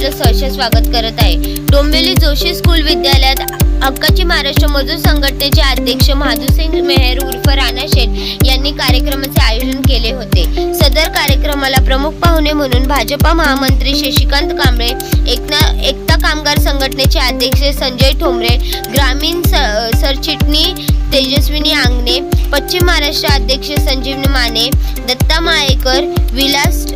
महाराष्ट्र सहर्ष स्वागत करत आहे. डोंबिवली जोशी स्कूल विद्यालयात हक्काची महाराष्ट्र मजूर संघटनेचे अध्यक्ष महादुसिंग मेहर उर्फ राणा शेठ यांनी कार्यक्रमाचे आयोजन केले होते. सदर कार्यक्रमाला प्रमुख पाहुणे म्हणून भाजपा महामंत्री शशिकांत कांबळे एकना एकता कामगार संघटनेचे अध्यक्ष संजय ठोंबरे ग्रामीण स- सरचिटणी तेजस्विनी आंगणे पश्चिम महाराष्ट्र अध्यक्ष संजीवनी माने दत्ता मायेकर विलास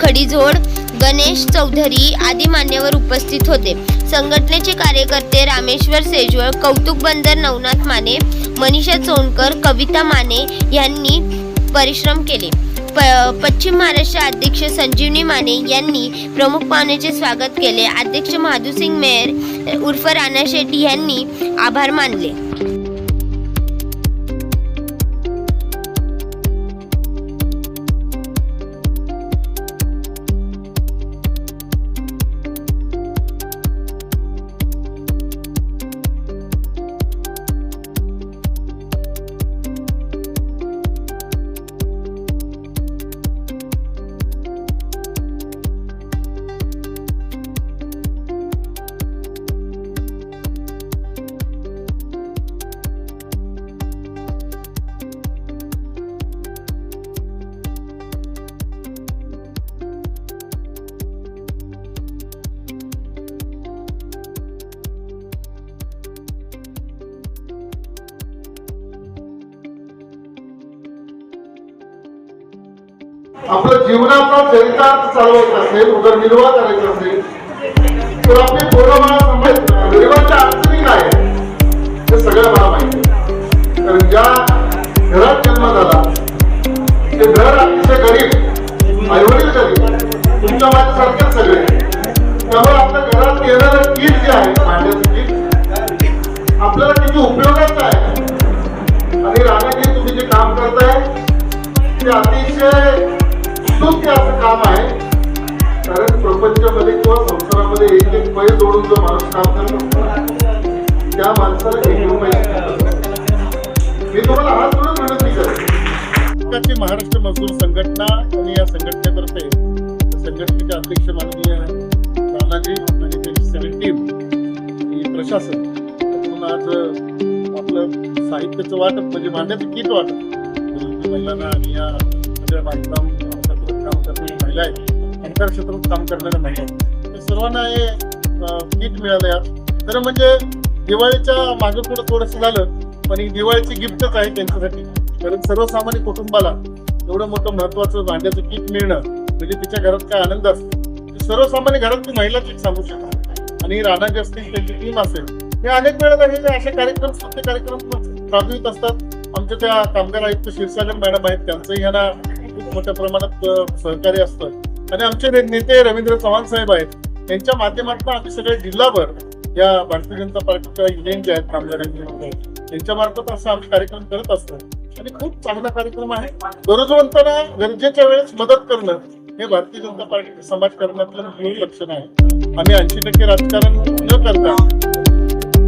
खडीझोड गणेश चौधरी आदी मान्यवर उपस्थित होते. संघटनेचे कार्यकर्ते रामेश्वर सेजवळ कौतुक बंदर नवनाथ माने मनीषा चोणकर कविता माने यांनी परिश्रम केले. प पश्चिम महाराष्ट्र अध्यक्ष संजीवनी माने यांनी प्रमुख पाहुण्याचे स्वागत केले. अध्यक्ष माधुसिंग मेयर उर्फ राणा शेट्टी यांनी आभार मानले. आपलं जीवनाचा चरितार्थ चालवायचा असेल उदरनिर्वाह करायचा असेल तर आपली पोरं मला समजायचं गरिबांच्या अडचणी काय हे सगळं मला माहिती कारण ज्या घरात जन्म झाला ते घर अतिशय गरीब आईवडील गरीब तुमच्या माझ्यासारखेच सगळे. त्यामुळे आपल्या घरात येणारं कीट जे आहे भांड्याचं कीट आपल्याला किती उपयोगाचं आहे. आणि राणाजी तुम्ही जे काम करताय ते अतिशय स्तुत्य असं काम आहे. कारण प्रपंचामध्ये किंवा संसारामध्ये एक एक पै जोडून जो माणूस काम करतो त्या माणसाला एक रुपये मी तुम्हाला हात जोडून विनंती करतो महाराष्ट्र मजदूर संघटना आणि या संघटनेतर्फे संघटनेचे अध्यक्ष माननीय राणाजी आणि त्यांची सगळी टीम आणि प्रशासन म्हणून आज आपलं साहित्याचं वाटप म्हणजे भांड्याचं किट वाटप? महिलांना आणि या सगळ्या बांधकाम काम करणारी महिला आहेत. कामगार क्षेत्रात काम करणाऱ्या महिला आहेत. सर्वांना हे किट मिळालं यात. खरं म्हणजे दिवाळीच्या मागे पुढे थोडंसं झालं पण ही दिवाळीची गिफ्टच आहे त्यांच्यासाठी. कारण सर्वसामान्य कुटुंबाला एवढं मोठं महत्वाचं भांड्याचं किट मिळणं म्हणजे तिच्या घरात काय आनंद असतो सर्वसामान्य घरात ती महिलाच एक सांगू शकतात आणि राणाजी असतील त्यांची टीम असेल हे अनेक वेळेला हे असे कार्यक्रम सत्य कार्यक्रम राबवित असतात. आमच्या त्या कामगार आयुक्त क्षीरसागर मॅडम आहेत त्यांचंही ह्यांना खूप मोठ्या प्रमाणात सहकार्य असतं. आणि आमचे नेते रवींद्र चव्हाण साहेब आहेत. यांच्या माध्यमातून आम्ही सगळे जिल्हाभर या भारतीय जनता पार्टीच्या युनियन जे आहेत कामगार त्यांच्या मार्फत असं आम्ही कार्यक्रम करत असतो. आणि खूप चांगला कार्यक्रम आहे. गरजवंतांना गरजेच्या वेळेस मदत करणं हे भारतीय जनता पार्टी समाजकारणातलं मूळ लक्षण आहे. आम्ही ऐंशी टक्के राजकारण न करता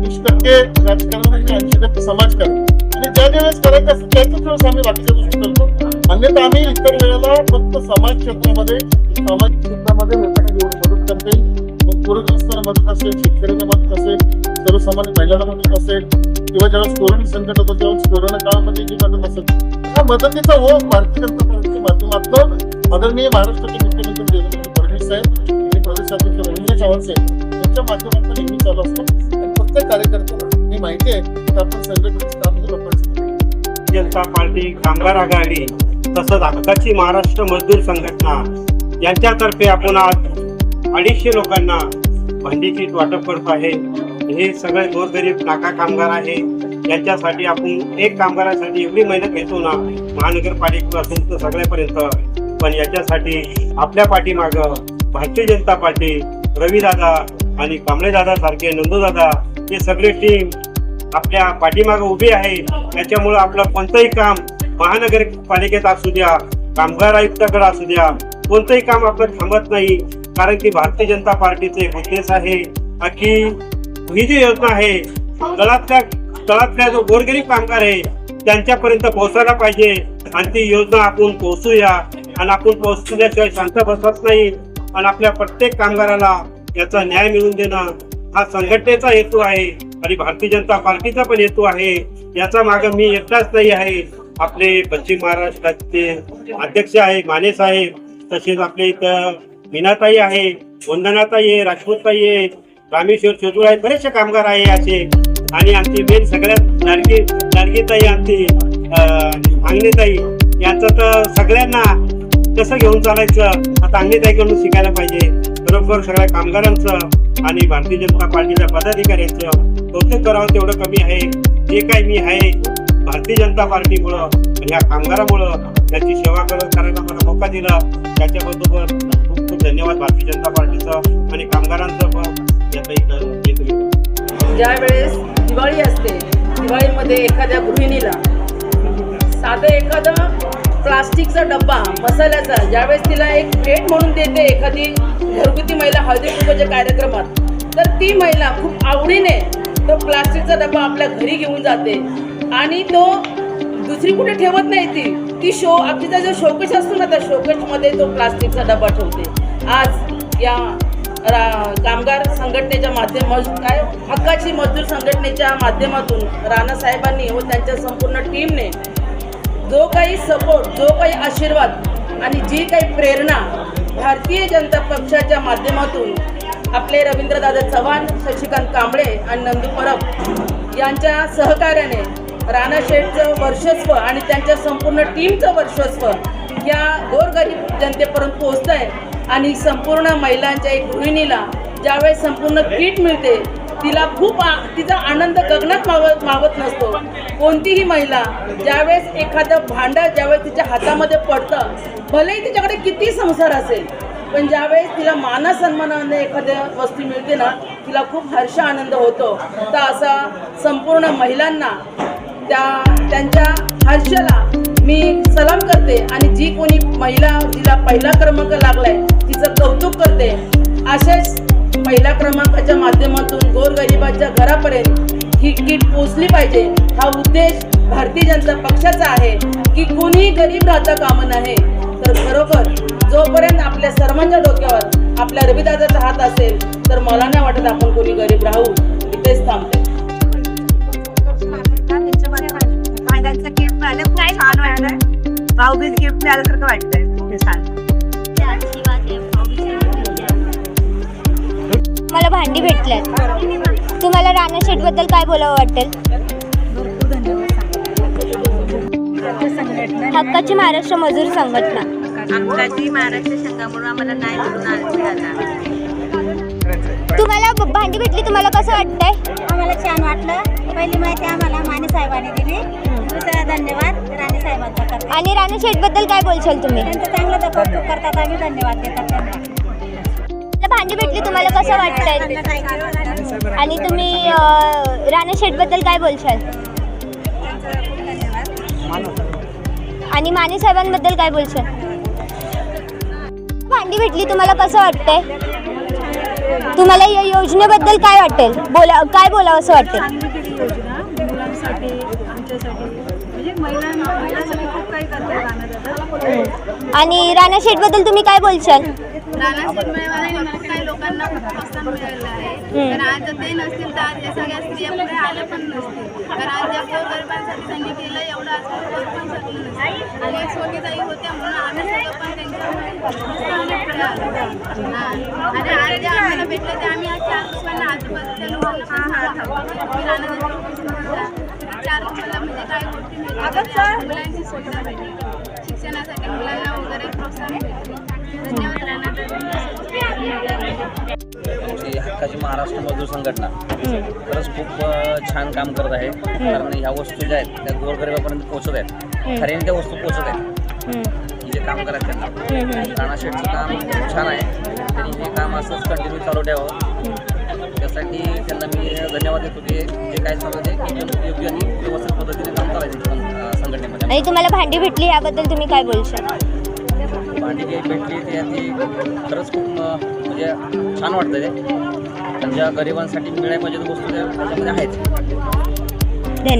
वीस टक्के राजकारण आणि ऐंशी टक्के समाजकारण आणि ज्या ज्या वेळेस करायचं असतं त्याच्याच वेळेस आम्ही बाकीच्या गोष्टी करतो म्हणजे अन्यथा आम्ही इतर वेळेला फक्त समाज क्षेत्रामध्ये सामाजिक क्षेत्रामध्ये लोकांना मदत करते. मग पूरग्रस्तांना मदत असेल शेतकऱ्यांना मदत असेल सर्वसामान्य महिलांना मदत असेल किंवा ज्यावेळेस कोरोना संकट होतं त्यावेळेस कोरोना काळामध्ये जी मदत असेल त्या मदतीचा ओघ हो भारतीय जनता पार्टीच्या माध्यमातून आदरणीय महाराष्ट्राचे मुख्यमंत्री देवेंद्र फडणवीस साहेब आणि प्रदेशाध्यक्ष रवींद्र चव्हाण साहेब यांच्या माध्यमातून नेहमी चालू असतो. आणि प्रत्येक कार्यकर्त्याला ही माहिती आहे की आपण संघटनेचं काम हे जनता पार्टी कामगार आघाडी. तसंच हक्काची महाराष्ट्र मजदूर संघटना यांच्यातर्फे आपण आज अडीचशे लोकांना भांडीची वाटप करतो आहे. हे सगळे गोरगरीब नाका कामगार आहे. यांच्यासाठी आपण एक कामगारासाठी एवढी मेहनत घेतो ना महानगरपालिकेपासून तर सगळ्यापर्यंत. पण याच्यासाठी आपल्या पाठीमागं भारतीय जनता पार्टी रवीदादा आणि कांबळेदादा सारखे नंदूदादा हे सगळे टीम आपल्या पाठीमागं उभी आहे त्याच्यामुळं आपलं कोणतंही काम महानगरपालिकेत असू द्या कामगार आयुक्ताकडे असू द्या कोणतंही काम आपलं थांबत नाही. कारण की भारतीय जनता पार्टीचे एक उद्देश आहे की ही जी योजना आहे तळातल्या तळातल्या जो गोरगरीब कामगार आहे त्यांच्यापर्यंत पोहोचायला पाहिजे. आणि ती योजना आपण पोहोचूया. आणि आपण पोहोचल्याशिवाय शांत बसत नाही. आणि आपल्या प्रत्येक कामगाराला याचा न्याय मिळवून देणं हा संघटनेचा हेतू आहे. आणि भारतीय जनता पार्टीचा पण हेतू आहे. याचा माग मी एकटाच नाही आहे. आपले पश्चिम महाराष्ट्राचे अध्यक्ष आहे माने साहेब तसेच आपले इथं मीनाताई आहे वंदनाताई आहे राजपूतताई आहे रामेश्वर चौधरी आहे बरेचसे कामगार आहे असे. आणि आमची मेन सगळ्यात लाडकी लाडकीताई आमची अंगणीताई यांचं तर सगळ्यांना कसं घेऊन चालायचं. आता अंगणीताईकडून शिकायला पाहिजे. बरोबर सगळ्या कामगारांचं आणि भारतीय जनता पार्टीच्या पदाधिकाऱ्यांचं. कौतुक करावं तेवढं कमी आहे. जे काही मी आहे भारतीय जनता पार्टीमुळं ह्या कामगारामुळं त्याची सेवा करत करायला मला मौका दिला. त्याच्याबद्दल खूप खूप धन्यवाद भारतीय जनता पार्टीचं आणि कामगारांचं पण. यातही ज्या वेळेस दिवाळी असते दिवाळीमध्ये एखाद्या गृहिणीला साधं एखादं प्लास्टिकचा डब्बा मसाल्याचा ज्यावेळेस तिला एक भेट म्हणून देते एखादी घरगुती महिला हळदी कुंकूच्या कार्यक्रमात तर ती महिला खूप आवडीने तो प्लास्टिकचा डब्बा आपल्या घरी घेऊन जाते. आणि तो दुसरी कुठे ठेवत नाही ती. ती शो तिचा जो शोकेश असतो ना त्या शोकेशमध्ये तो प्लास्टिकचा डबा ठेवते. आज या रा कामगार संघटनेच्या माध्यम काय हक्काची मजदूर संघटनेच्या माध्यमातून राणा साहेबांनी व त्यांच्या संपूर्ण टीमने जो काही सपोर्ट जो काही आशीर्वाद आणि जी काही प्रेरणा भारतीय जनता पक्षाच्या माध्यमातून आपले रवींद्रदादा चव्हाण शशिकांत कांबळे आणि नंदू परब यांच्या सहकार्याने राणा शेठचं वर्चस्व आणि त्यांच्या संपूर्ण टीमचं वर्चस्व या गोरगरीब जनतेपर्यंत पोहोचत आहे आणि संपूर्ण महिलांच्या एक गृहिणीला ज्यावेळेस संपूर्ण किट मिळते तिला खूप आ तिचा आनंद गगनात मावत मावत नसतो. कोणतीही महिला ज्यावेळेस एखादं भांडं ज्यावेळेस तिच्या हातामध्ये पडतं भलेही तिच्याकडे किती संसार असेल पण ज्यावेळेस तिला मानसन्मानाने एखाद्या वस्तू मिळते ना तिला खूप हर्ष आनंद होतो. तर असा संपूर्ण महिलांना त्या त्यांच्या हर्षाला मी सलाम करते आणि जी कोणी महिला जिला पहिला क्रमांक लागलाय तिचं कौतुक करते. असेच पहिल्या क्रमांकाच्या माध्यमातून गोरगरिबाच्या घरापर्यंत ही किट पोचली पाहिजे. हा उद्देश भारतीय जनता पक्षाचा आहे की कोणीही गरीब राहता कामं नाही तर खरोखर जोपर्यंत आपल्या सर्वांच्या डोक्यावर आपल्या रविदादाचा हात असेल तर मला नाही वाटत आपण कोणी गरीब राहू. इथेच थांबते. गिफ्ट मिळालं खूप छान वाटलं भाऊबीज गिफ्ट मिळाल्यासारखं वाटतंय छान मला भांडी भेटल्यात. तुम्हाला राणा शेठबद्दल काय बोलावं वाटेल? हक्काची महाराष्ट्र मजूर संघटना. आमच्याची महाराष्ट्र संघामुळे आम्हाला नाही मिळून मिळाला तुम्हाला भांडी भेटली तुम्हाला कसं वाटतंय? आम्हाला छान वाटलं. पहिली माहिती आम्हाला माने साहेबांनी दिली. दुसरा धन्यवाद. राणे साहेबांचा करते. आणि राणा शेठबद्दल काय बोलशाल तुम्ही? त्यांचं चांगलं कौतुक करतात आम्ही धन्यवाद देतात त्यांना. भांडी भेटली तुम्हाला कसं वाटतंय? आणि तुम्ही अं, राणा शेठबद्दल काय बोलशाल? आणि माने साहेबांबद्दल काय बोलशाल? भांडी भेटली तुम्हाला कसं वाटतंय? तुम्हाला या योजनेबद्दल काय वाटेल? बोला काय बोलावं असं वाटेल? चांगली केली योजना मुलांसाठी आमच्यासाठी म्हणजे महिलांसाठी खूप काही आणि राणा शेठबद्दल तुम्ही काय बोलशाल राणा शेतमळ्यामध्ये खूप काही लोकांना खूप प्रोत्साहन मिळालेलं आहे. तर आज जर ते नसतील तर आज या सगळ्या स्त्रिया पुढे आल्या पण नसतील. तर आज या गरिबांसाठी त्यांनी केलं एवढं आज कोणी करू पण शकलं नसतं. आणि एक सोनीताई होत्या म्हणून आम्ही सगळं पण आणि आज जे आम्हाला भेटलं ते आम्ही आज चार लोकांना आजूबाजूच्या लोकांना पण सांगतो की राणा दादा चार लोकांना म्हणजे काय गोष्टी मिळतात मुलांची सुविधा भेटली शिक्षणासाठी मुलांना वगैरे प्रोत्साहन भेटले धन्यवाद राणा दादा. आमची हक्काची महाराष्ट्र मजदूर संघटना. खरंच खूप छान काम करत आहे. कारण ह्या वस्तू ज्या आहेत त्या गोरगरिबापर्यंत पोहोचत आहेत. खऱ्याने त्या वस्तू पोहोचत आहेत. ही काम करत त्यांना राणा शेठचं काम खूप छान आहे. त्यांनी हे काम असंच कंटिन्यू चालू ठेवावं. त्यासाठी त्यांना मी धन्यवाद देतो की जे काय चालू ते एकदम योग्य आणि व्यवस्थित पद्धतीने काम करायचं संघटनेमध्ये. आणि तुम्हाला भांडी भेटली याबद्दल तुम्ही काय बोलशाल भांडी जी भेटली ते ती खरंच खूप म्हणजे छान वाटतं ते. ज्या गरिबांसाठी मिळायला पाहिजे त्या वस्तू त्या त्याच्यामध्ये आहेत. धन्यवाद.